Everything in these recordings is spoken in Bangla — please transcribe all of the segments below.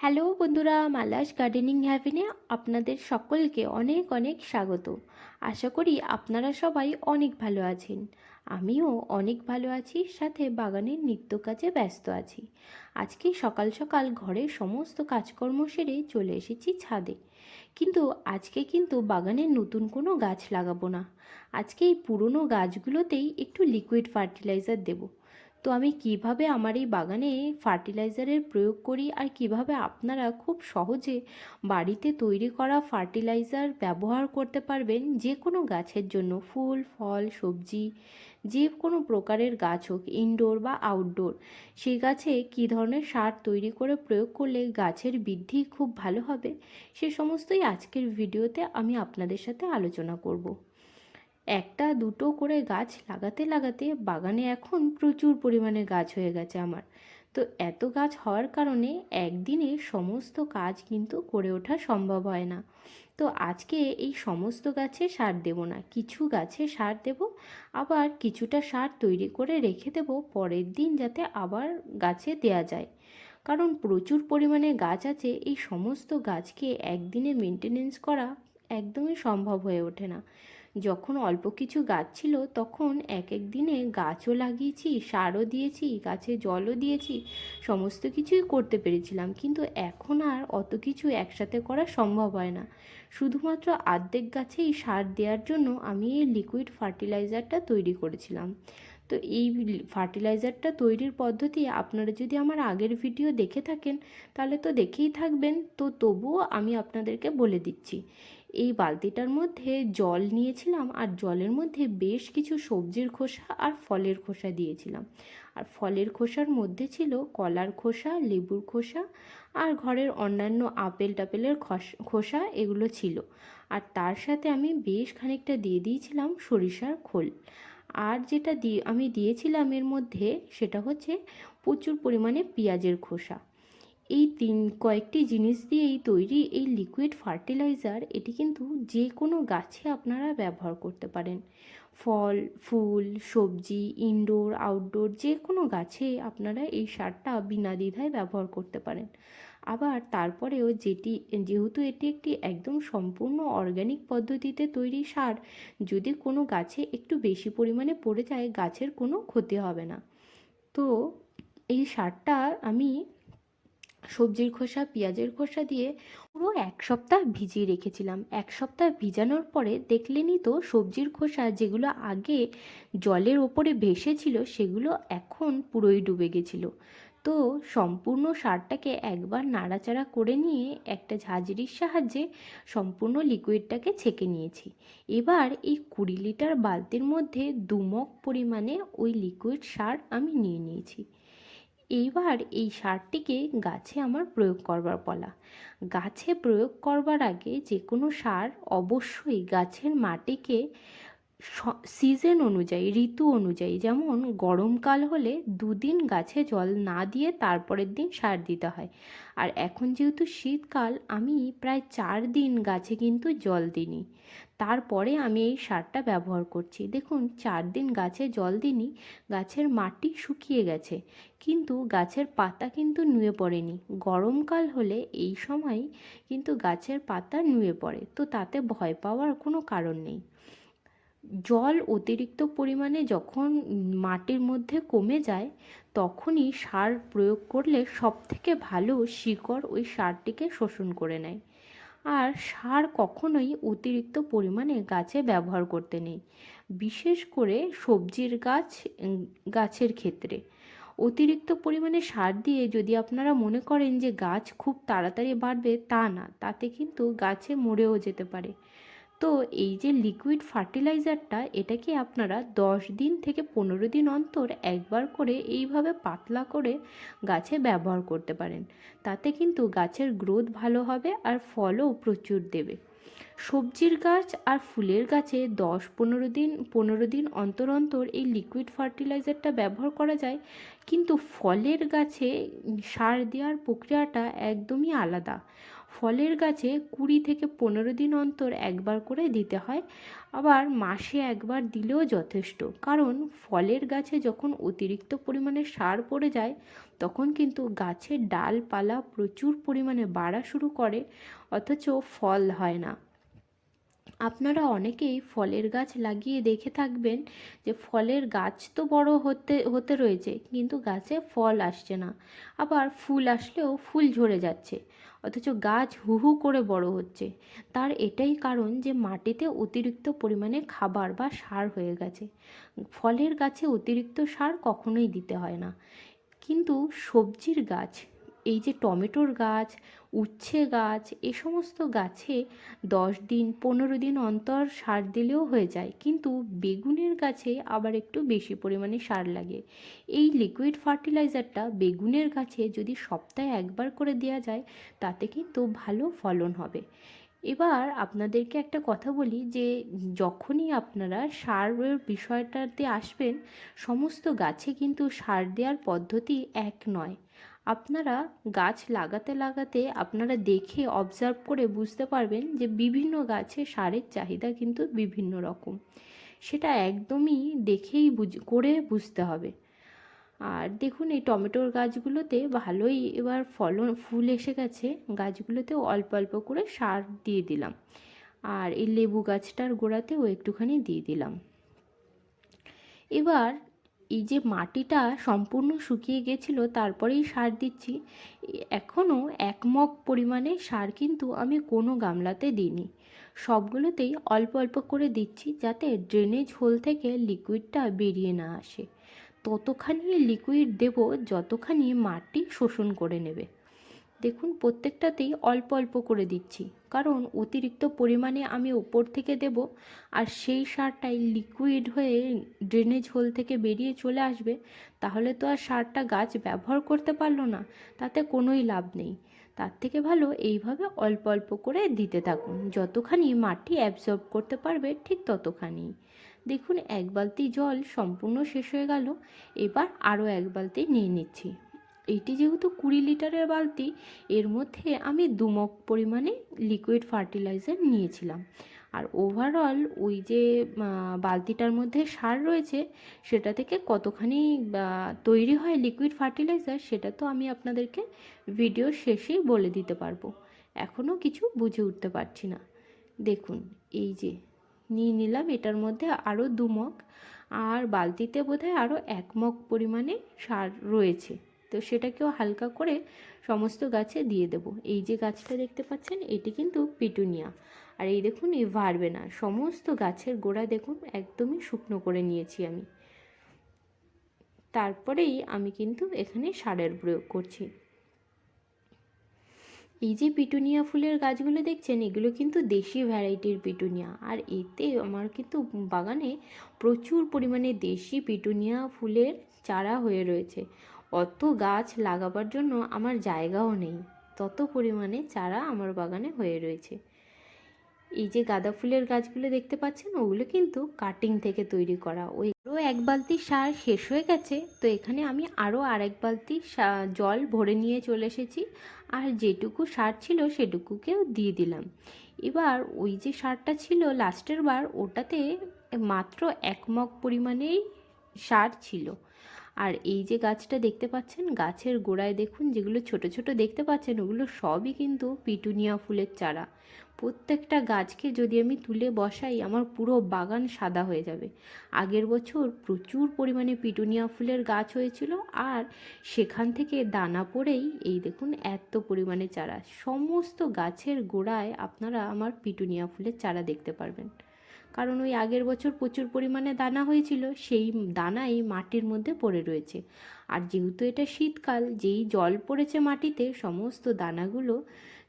হ্যালো বন্ধুরা মালাস গার্ডেনিং হ্যাভেনে আপনাদের সকলকে অনেক অনেক স্বাগত। আশা করি আপনারা সবাই অনেক ভালো আছেন। আমিও অনেক ভালো আছি, সাথে বাগানের নিত্য কাজে ব্যস্ত আছি। আজকে সকাল সকাল ঘরের সমস্ত কাজকর্ম সেরে চলে এসেছি ছাদে। কিন্তু আজকে কিন্তু বাগানে নতুন কোনো গাছ লাগাবো না। আজকে এই পুরনো গাছগুলোতেই একটু লিকুইড ফার্টিলাইজার দেবো। তো আমি কীভাবে আমার এই বাগানে ফার্টিলাইজারের প্রয়োগ করি আর কীভাবে আপনারা খুব সহজে বাড়িতে তৈরি করা ফার্টিলাইজার ব্যবহার করতে পারবেন? যে কোনো গাছের জন্য, ফুল, ফল, সবজি যে কোনো প্রকারের গাছ হোক ইনডোর বা আউটডোর সেই গাছে কী ধরনের সার তৈরি করে প্রয়োগ করলে গাছের বৃদ্ধি খুব ভালো হবে? সে সমস্তই আজকের ভিডিওতে আমি আপনাদের সাথে আলোচনা করব। একটা দুটো করে গাছ লাগাতে লাগাতে বাগানে এখন প্রচুর পরিমাণে গাছ হয়ে গেছে আমার। তো এত গাছ হওয়ার কারণে একদিনে সমস্ত কাজ কিন্তু করে ওঠা সম্ভব হয় না। তো আজকে এই সমস্ত গাছে সার দেব না, কিছু গাছে সার দেব, আবার কিছুটা সার তৈরি করে রেখে দেব, পরের দিন যাতে আবার গাছে দেয়া যায়। কারণ প্রচুর পরিমাণে গাছ আছে, এই সমস্ত গাছকে একদিনে মেনটেনেন্স করা একদমই সম্ভব হয়ে ওঠে না। যখন অল্প কিছু গাছ ছিল, তখন এক এক দিনে গাছও লাগিয়েছি, সারও দিয়েছি, গাছে জলও দিয়েছি, সমস্ত কিছুই করতে পেরেছিলাম। কিন্তু এখন আর অত কিছু একসাথে করা সম্ভব হয় না। শুধুমাত্র আর্ধেক গাছেই সার দেওয়ার জন্য আমি এই লিকুইড ফার্টিলাইজারটা তৈরি করেছিলাম। তো এই ফার্টিলাইজারটা তৈরির পদ্ধতি আপনারা যদি আমার আগের ভিডিও দেখে থাকেন, তাহলে তো দেখেই থাকবেন। তো তবুও আমি আপনাদেরকে বলে দিচ্ছি। এই বালতিটার মধ্যে জল নিয়েছিলাম আর জলের মধ্যে বেশ কিছু সবজির খোসা আর ফলের খোসা দিয়েছিলাম। আর ফলের খোসার মধ্যে ছিল কলার খোসা, লেবুর খোসা আর ঘরের অন্যান্য আপেল টাপেলের খোসা এগুলো ছিল। আর তার সাথে আমি বেশ খানিকটা দিয়ে দিয়েছিলাম সরিষার খোল। আর যেটা দিয়ে আমি দিয়েছিলাম এর মধ্যে সেটা হচ্ছে প্রচুর পরিমাণে পেঁয়াজের খোসা। এই তিন, কয়েকটি জিনিস দিয়েই তৈরি এই লিকুইড ফার্টিলাইজার এটি কিন্তু যে কোনো গাছে আপনারা ব্যবহার করতে পারেন। ফল, ফুল, সবজি ইনডোর আউটডোর যে কোনো গাছে আপনারা এই সারটা বিনা দ্বিধায় ব্যবহার করতে পারেন। আবার তারপরেও যেটি, যেহেতু এটি একটি একদম সম্পূর্ণ অর্গ্যানিক পদ্ধতিতে তৈরি সার, যদি কোনো গাছে একটু বেশি পরিমাণে পড়ে যায়, গাছের কোনো ক্ষতি হবে না। তো এই সারটা আমি সবজির খোসা, পেঁয়াজের খোসা দিয়ে পুরো এক সপ্তাহ ভিজিয়ে রেখেছিলাম। এক সপ্তাহ ভিজানোর পরে দেখলেনই তো সবজির খোসা যেগুলো আগে জলের ওপরে ভেসেছিল সেগুলো এখন পুরোই ডুবে গেছিল। তো সম্পূর্ণ সারটাকে একবার নাড়াচাড়া করে নিয়ে একটা ঝাঁঝরির সাহায্যে সম্পূর্ণ লিকুইডটাকে ছেঁকে নিয়েছি। এবার এই কুড়ি লিটার বালতির মধ্যে দুমক পরিমাণে ওই লিকুইড সার আমি নিয়ে নিয়েছি। এইবার এই সারটিকে গাছে আমার প্রয়োগ করবার পালা। গাছে প্রয়োগ করবার আগে যে কোনো সার অবশ্যই গাছের মাটিকে সিজন অনুযায়ী, ঋতু অনুযায়ী, যেমন গরমকাল হলে দুদিন গাছে জল না দিয়ে তারপরের দিন সার দিতে হয়। আর এখন যেহেতু শীতকাল, আমি প্রায় চার দিন গাছে কিন্তু জল দিইনি। তারপরে আমি এই সারটা ব্যবহার করছি। দেখুন, চার দিন গাছে জল দিইনি, গাছের মাটি শুকিয়ে গেছে। কিন্তু গাছের পাতা কিন্তু নুয়ে পড়েনি। গরমকাল হলে এই সময় কিন্তু গাছের পাতা নুয়ে পড়ে, তো তাতে ভয় পাওয়ার কোনো কারণ নেই। জল অতিরিক্ত পরিমাণে যখন মাটির মধ্যে কমে যায়, তখনই সার প্রয়োগ করলে সবথেকে ভালো শিকড় ওই সারটিকে শোষণ করে নেয়। আর সার কখনোই অতিরিক্ত পরিমাণে গাছে ব্যবহার করতে নেই, বিশেষ করে সবজির গাছ গাছের ক্ষেত্রে। অতিরিক্ত পরিমাণে সার দিয়ে যদি আপনারা মনে করেন যে গাছ খুব তাড়াতাড়ি বাড়বে তা না, তাতে কিন্তু গাছে মরেও যেতে পারে। তো এই যে লিকুইড ফার্টিলাইজারটা এটাকে আপনারা দশ দিন থেকে পনেরো দিন অন্তর একবার করে এইভাবে পাতলা করে গাছে ব্যবহার করতে পারেন। তাতে কিন্তু গাছের গ্রোথ ভালো হবে আর ফলও প্রচুর দেবে। সবজির গাছ আর ফুলের গাছে দশ, পনেরো দিন পনেরো দিন অন্তর অন্তর এই লিকুইড ফার্টিলাইজারটা ব্যবহার করা যায়। কিন্তু ফলের গাছে সার দেওয়ার প্রক্রিয়াটা একদমই আলাদা। ফলের গাছে কুড়ি থেকে পনেরো দিন অন্তর একবার করে দিতে হয়, আবার মাসে একবার দিলেও যথেষ্ট। কারণ ফলের গাছে যখন অতিরিক্ত পরিমাণে সার পড়ে যায়, তখন কিন্তু গাছের ডালপালা প্রচুর পরিমাণে বাড়া শুরু করে, অথচ ফল হয় না। আপনারা অনেকেই ফলের গাছ লাগিয়ে দেখে থাকবেন যে ফলের গাছ তো বড় হতে হতে রয়েছে, কিন্তু গাছে ফল আসছে না। আবার ফুল আসলেও ফুল ঝরে যাচ্ছে। অথচ গাছ হু হু করে বড় হচ্ছে। তার এটাই কারণ যে মাটিতে অতিরিক্ত পরিমাণে খাবার বা সার হয়ে গেছে। ফলের গাছে অতিরিক্ত সার কখনোই দিতে হয় না। কিন্তু সবজির গাছ এই যে টমেটোর গাছ, উচ্ছে গাছ, এ সমস্ত গাছে দশ দিন, পনেরো দিন অন্তর সার দিলেও হয়ে যায়। কিন্তু বেগুনের গাছে আবার একটু বেশি পরিমাণে সার লাগে। এই লিকুইড ফার্টিলাইজারটা বেগুনের গাছে যদি সপ্তাহে একবার করে দেওয়া যায়, তাতে কিন্তু ভালো ফলন হবে। এবার আপনাদেরকে একটা কথা বলি যে, যখনই আপনারা সারের বিষয়টাতে আসবেন, সমস্ত গাছে কিন্তু সার দেওয়ার পদ্ধতি এক নয়। আপনারা গাছ লাগাতে লাগাতে আপনারা দেখে অবজার্ভ করে বুঝতে পারবেন যে বিভিন্ন গাছে সারের চাহিদা কিন্তু বিভিন্ন রকম। সেটা একদমই দেখেই বুঝ, করে বুঝতে হবে। আর দেখুন এই টমেটোর গাছগুলোতে ভালোই এবার ফলন, ফুল এসে গেছে। গাছগুলোতেও অল্প অল্প করে সার দিয়ে দিলাম। আর এই লেবু গাছটার গোড়াতেও একটুখানি দিয়ে দিলাম। এবার এই যে মাটিটা সম্পূর্ণ শুকিয়ে গেছিল, তারপরেই সার দিচ্ছি। এখনও এক মগ পরিমাণে সার কিন্তু আমি কোনো গামলাতে দিইনি। সবগুলোতেই অল্প অল্প করে দিচ্ছি যাতে ড্রেনেজ হোল থেকে লিকুইডটা বেরিয়ে না আসে। ততখানি লিকুইড দেব, যতখানি মাটি শোষণ করে নেবে। দেখুন, প্রত্যেকটাতেই অল্প অল্প করে দিচ্ছি। কারণ অতিরিক্ত পরিমাণে আমি ওপর থেকে দেব আর সেই সারটাই লিকুইড হয়ে ড্রেনেজ হোল থেকে বেরিয়ে চলে আসবে, তাহলে তো আর সারটা গাছ ব্যবহার করতে পারল না, তাতে কোনোই লাভ নেই। তার থেকে ভালো এইভাবে অল্প অল্প করে দিতে থাকুন, যতখানি মাটি অ্যাবজর্ব করতে পারবে ঠিক ততখানি। দেখুন, এক বালতি জল সম্পূর্ণ শেষ হয়ে গেল, এবার আরও এক বালতি নিয়ে নিচ্ছি। এইটি যেহেতু কুড়ি লিটারের বালতি, এর মধ্যে আমি দুমক পরিমাণে লিকুইড ফার্টিলাইজার নিয়েছিলাম। আর ওভারঅল ওই যে বালতিটার মধ্যে সার রয়েছে, সেটা থেকে কতখানি তৈরি হয় লিকুইড ফার্টিলাইজার সেটা তো আমি আপনাদেরকে ভিডিওর শেষেই বলে দিতে পারব। এখনও কিছু বুঝে উঠতে পারছি না। দেখুন, এই যে, নিয়ে নিলাম, এটার মধ্যে আরও দু আর বালতিতে বোধহয় আরও এক মগ পরিমাণে সার রয়েছে। তো সেটাকেও হালকা করে সমস্ত গাছে দিয়ে দেব। এই যে গাছটা দেখতে পাচ্ছেন, এটি কিন্তু পিটুনিয়া। আর এই দেখুন, এই ভারবে না সমস্ত গাছের গোড়া দেখুন, একদমই শুকনো করে নিয়েছি আমি। তারপরেই আমি কিন্তু এখানে সারের প্রয়োগ করছি। এই যে পিটুনিয়া ফুলের গাছগুলো দেখছেন, এগুলো কিন্তু দেশি ভ্যারাইটির পিটুনিয়া। আর এতে আমার কিন্তু বাগানে প্রচুর পরিমাণে দেশি পিটুনিয়া ফুলের চারা হয়ে রয়েছে। অত গাছ লাগাবার জন্য আমার জায়গাও নেই। তত পরিমাণে চারা আমার বাগানে হয়ে রয়েছে। এই যে গাঁদা ফুলের গাছগুলো দেখতে পাচ্ছেন, ওগুলো কিন্তু কাটিং থেকে তৈরি করা। ওই আরও এক বালতি সার শেষ হয়ে গেছে, তো এখানে আমি আরও আরেক বালতি জল ভরে নিয়ে চলে এসেছি। আর যেটুকু সার ছিল সেটুকুকেও দিয়ে দিলাম। এবার ওই যে সারটা ছিল লাস্টের বার, ওটাতে মাত্র এক মগ পরিমাণেই সার ছিল। আর এই যে গাছটা দেখতে পাচ্ছেন, গাছের গোড়ায় দেখুন, যেগুলো ছোট ছোট দেখতে পাচ্ছেন, ওগুলো সবই কিন্তু পিটুনিয়া ফুলের চারা। প্রত্যেকটা গাছকে যদি আমি তুলে বসাই, আমার পুরো বাগান সাদা হয়ে যাবে। আগের বছর প্রচুর পরিমাণে পিটুনিয়া ফুলের গাছ হয়েছিল আর সেখান থেকে দানা পড়েই এই দেখুন এত পরিমাণে চারা। সমস্ত গাছের গোড়ায় আপনারা আমার পিটুনিয়া ফুলের চারা দেখতে পারবেন। কারণ ওই আগের বছর প্রচুর পরিমাণে দানা হয়েছিল, সেই দানাই মাটির মধ্যে পড়ে রয়েছে। আর যেহেতু এটা শীতকাল, যেই জল পড়েছে মাটিতে, সমস্ত দানাগুলো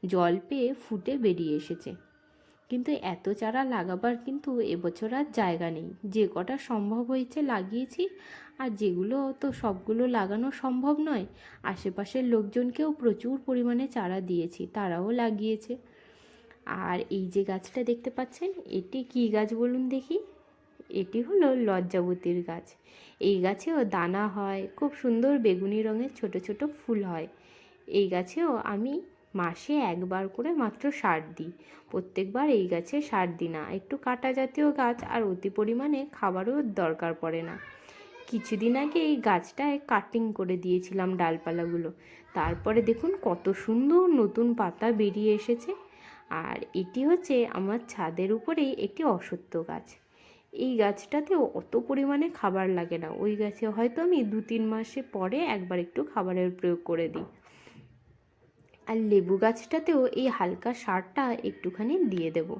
জল পেয়ে ফুটে বেরিয়ে এসেছে। কিন্তু এত চারা লাগাবার কিন্তু এবছর আর জায়গা নেই। যে কটা সম্ভব হয়েছে লাগিয়েছি, আর যেগুলো তো সবগুলো লাগানো সম্ভব নয়, আশেপাশের লোকজনকেও প্রচুর পরিমাণে চারা দিয়েছি, তারাও লাগিয়েছে। আর এই যে গাছটা দেখতে পাচ্ছেন, এটি কি গাছ বলুন দেখি? এটি হলো লজ্জাবতীর গাছ। এই গাছেও দানা হয়, খুব সুন্দর বেগুনি রঙের ছোট ছোট ফুল হয়। এই গাছেও আমি মাসে একবার করে মাত্র সার দিই। প্রত্যেকবার এই গাছে সার দিই না। একটু কাটা জাতীয় গাছ আর অতি পরিমাণে খাবারও দরকার পড়ে না। কিছুদিন আগে এই গাছটায় কাটিং করে দিয়েছিলাম ডালপালাগুলো। তারপরে দেখুন কত সুন্দর নতুন পাতা বেরিয়ে এসেছে। আর এটি হচ্ছে আমার ছাদের উপরেই একটি অসত্য গাছ। এই গাছটাতেও অত পরিমাণে খাবার লাগে না। ওই গাছে হয়তো আমি দু তিন মাসে পরে একবার একটু খাবারের প্রয়োগ করে দিই। আর লেবু গাছটাতেও এই হালকা সারটা একটুখানি দিয়ে দেব।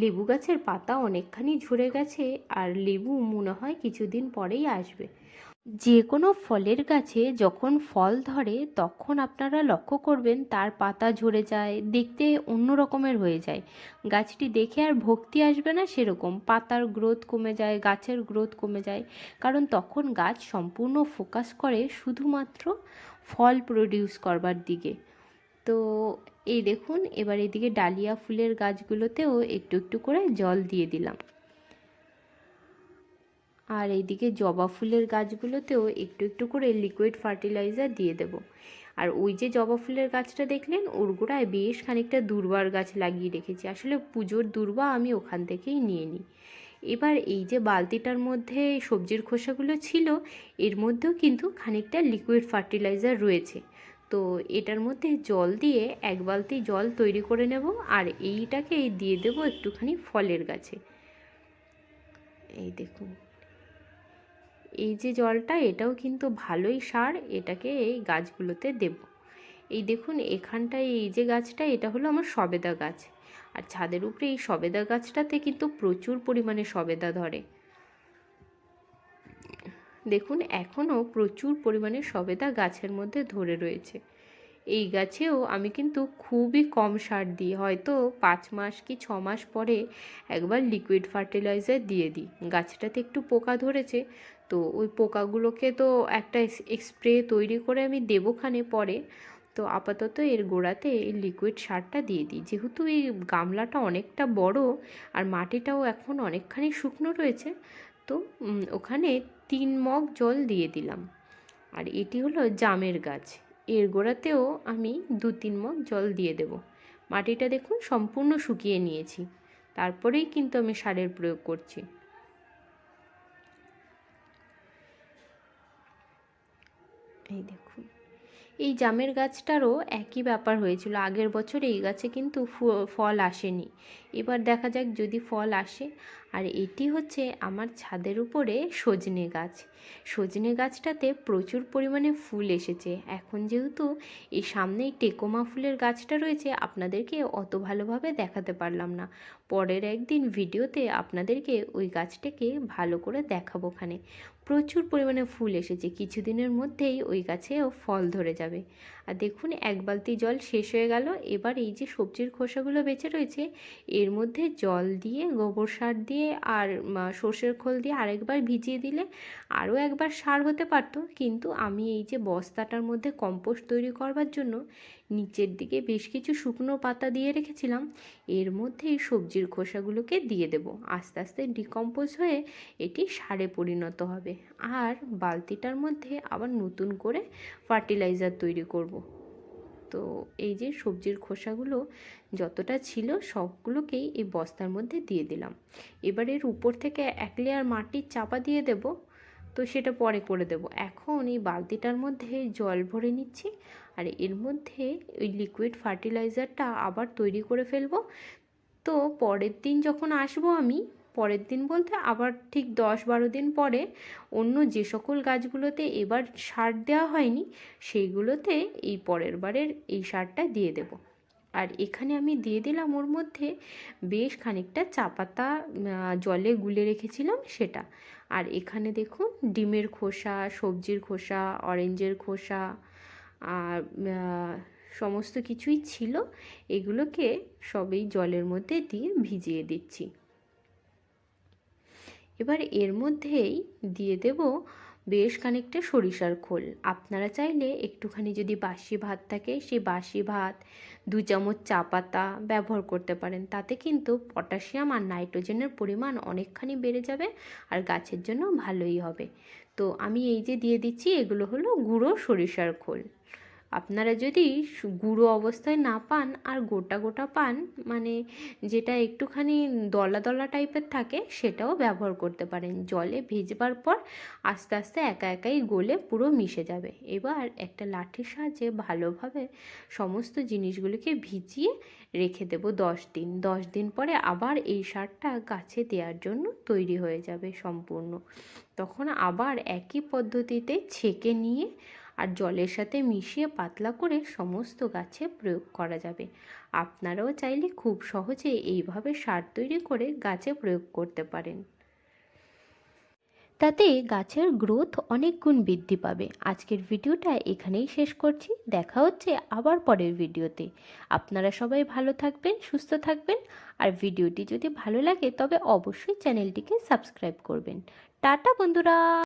লেবু গাছের পাতা অনেকখানি ঝরে গেছে আর লেবু মনে হয় কিছুদিন পরেই আসবে। যে কোনো ফলের গাছে যখন ফল ধরে, তখন আপনারা লক্ষ্য করবেন তার পাতা ঝরে যায়, দেখতে অন্য রকমের হয়ে যায়। গাছটি দেখে আর ভক্তি আসবে না সেরকম। পাতার গ্রোথ কমে যায়, গাছের গ্রোথ কমে যায়। কারণ তখন গাছ সম্পূর্ণ ফোকাস করে শুধুমাত্র ফল প্রডিউস করবার দিকে। তো এই দেখুন, এবার এদিকে ডালিয়া ফুলের গাছগুলোতেও একটু একটু করে জল দিয়ে দিলাম। আর এইদিকে জবা ফুলের গাছগুলোতেও একটু একটু করে লিকুইড ফার্টিলাইজার দিয়ে দেব। আর ওই যে জবা ফুলের গাছটা দেখলেন, ওর গোড়ায় বেশ খানিকটা দুর্বার গাছ লাগিয়ে রেখেছি। আসলে পুজোর দুর্বা আমি ওখান থেকেই নিয়ে নিই। এবার এই যে বালতিটার মধ্যে সবজির খোসাগুলো ছিল, এর মধ্যেও কিন্তু খানিকটা লিকুইড ফার্টিলাইজার রয়েছে। তো এটার মধ্যে জল দিয়ে এক বালতি জল তৈরি করে নেব, আর এইটাকে দিয়ে দেব একটুখানি ফলের গাছে। এই দেখুন। এই যে জলটা, এটাও কিন্তু ভালোই সার, এটাকে এই গাছগুলোতে দেব। এই দেখুন, এখানটায় এই যে গাছটা, এটা হলো আমার সবেদা গাছ। আর ছাদের উপরে এই সবেদা গাছটাতে কিন্তু প্রচুর পরিমাণে সবেদা ধরে। দেখুন, এখনও প্রচুর পরিমাণে সবেদা গাছের মধ্যে ধরে রয়েছে। এই গাছেও আমি কিন্তু খুবই কম সার দিই, হয়তো পাঁচ মাস কি ছ মাস পরে একবার লিকুইড ফার্টিলাইজার দিয়ে দিই। গাছটাতে একটু পোকা ধরেছে তো ওই পোকাগুলোকে তো একটা স্প্রে তৈরি করে আমি দেবোখানে পরে। তো আপাতত এর গোড়াতে এই লিকুইড সারটা দিয়ে দিই। যেহেতু এই গামলাটা অনেকটা বড় আর মাটিটাও এখন অনেকখানি শুকনো রয়েছে, তো ওখানে তিন মগ জল দিয়ে দিলাম। আর এটি হলো জামের গাছ। এর গোড়াতেও আমি দু তিন মগ জল দিয়ে দেব। মাটিটা দেখুন সম্পূর্ণ শুকিয়ে নিয়েছি। তারপরেই কিন্তু আমি সারের প্রয়োগ করছি। এই দেখুন। এই জামের গাছটারও একই ব্যাপার হয়েছিল। আগের বছর এই গাছে কিন্তু ফল আসেনি। এবার দেখা যাক যদি ফল আসে। আর এটি হচ্ছে আমার ছাদের উপরে সজনে গাছ। সজনে গাছটাতে প্রচুর পরিমাণে ফুল এসেছে। এখন যেহেতু এই সামনেই টেকোমা ফুলের গাছটা রয়েছে, আপনাদেরকে অত ভালোভাবে দেখাতে পারলাম না। পরের একদিন ভিডিওতে আপনাদেরকে ওই গাছটাকে ভালো করে দেখাবো ওখানে। প্রচুর পরিমাণে ফুল এসেছে। কিছুদিনের মধ্যেই ওই গাছেও ফল ধরে যাবে। আর দেখুন, এক বালতি জল শেষ হয়ে গেল। এবার এই যে সবজির খোসাগুলো বেঁচে রয়েছে, এর মধ্যে জল দিয়ে, গোবর সার দিয়ে আর সর্ষের খোল দিয়ে আরেকবার ভিজিয়ে দিলে আরও একবার সার হতে পারত। কিন্তু আমি এই যে বস্তাটার মধ্যে কম্পোস্ট তৈরি করবার জন্য নিচের দিকে বেশ কিছু শুকনো পাতা দিয়ে রেখেছিলাম। এর মধ্যে এই সবজির খোসাগুলোকে দিয়ে দেব। আস্তে আস্তে ডিকম্পোজ হয়ে এটি সারে পরিণত হবে। আর বালতিটার মধ্যে আবার নতুন করে ফার্টিলাইজার তৈরি করব। তো এই যে সবজির খোসাগুলো যতটা ছিল সবগুলোকেই এই বস্তার মধ্যে দিয়ে দিলাম। এবার এর উপর থেকে এক লেয়ার মাটির চাপা দিয়ে দেব, তো সেটা পরে করে দেব। এখন এই বালতিটার মধ্যে জল ভরে নিচ্ছি আর এর মধ্যে ওই লিকুইড ফার্টিলাইজারটা আবার তৈরি করে ফেলব। তো পরের দিন যখন আসব আমি পরের দিন বলতে আবার ঠিক দশ বারো দিন পরে অন্য যে সকল গাছগুলোতে এবার সার দেওয়া হয়নি, সেইগুলোতে এই পরের বারের এই সারটা দিয়ে দেব। আর এখানে আমি দিয়ে দিলাম ওর মধ্যে বেশ খানিকটা চা পাতা জলে গুলে রেখেছিলাম সেটা। আর এখানে দেখুন ডিমের খোসা, সবজির খোসা, অরেঞ্জের খোসা, আর সমস্ত কিছুই ছিল। এগুলোকে সবই জলের মধ্যে দিয়ে ভিজিয়ে দিচ্ছি। এবার এর মধ্যেই দিয়ে দেব বেশ খানিকটা সরিষার খোল। আপনারা চাইলে একটুখানি যদি বাসি ভাত থাকে, সেই বাসি ভাত, দু চামচ চা পাতা ব্যবহার করতে পারেন। তাতে কিন্তু পটাশিয়াম আর নাইট্রোজেনের পরিমাণ অনেকখানি বেড়ে যাবে আর গাছের জন্য ভালোই হবে। তো আমি এই যে দিয়ে দিচ্ছি, এগুলো হলো গুঁড়ো সরিষার খোল। আপনারা যদি গুঁড়ো অবস্থায় না পান আর গোটা গোটা পান মানে যেটা একটুখানি দলা দলা টাইপের থাকে, সেটাও ব্যবহার করতে পারেন। জলে ভেজবার পর আস্তে আস্তে একা একাই গলে পুরো মিশে যাবে। এবার একটা লাঠির সাহায্যে ভালোভাবে সমস্ত জিনিসগুলিকে ভিজিয়ে রেখে দেবো দশ দিন। দশ দিন পরে আবার এই সারটা গাছে দেওয়ার জন্য তৈরি হয়ে যাবে সম্পূর্ণ। তখন আবার একই পদ্ধতিতে ছেঁকে নিয়ে আর জলের সাথে মিশিয়ে পাতলা করে সমস্ত গাছে প্রয়োগ করা যাবে। আপনারাও চাইলে খুব সহজে এইভাবে সার তৈরি করে গাছে প্রয়োগ করতে পারেন। তাতে গাছের গ্রোথ অনেক গুণ বৃদ্ধি পাবে। আজকের ভিডিওটা এখানেই শেষ করছি। দেখা হচ্ছে আবার পরের ভিডিওতে। আপনারা সবাই ভালো থাকবেন, সুস্থ থাকবেন। আর ভিডিওটি যদি ভালো লাগে তবে অবশ্যই চ্যানেলটিকে সাবস্ক্রাইব করবেন। টাটা বন্ধুরা!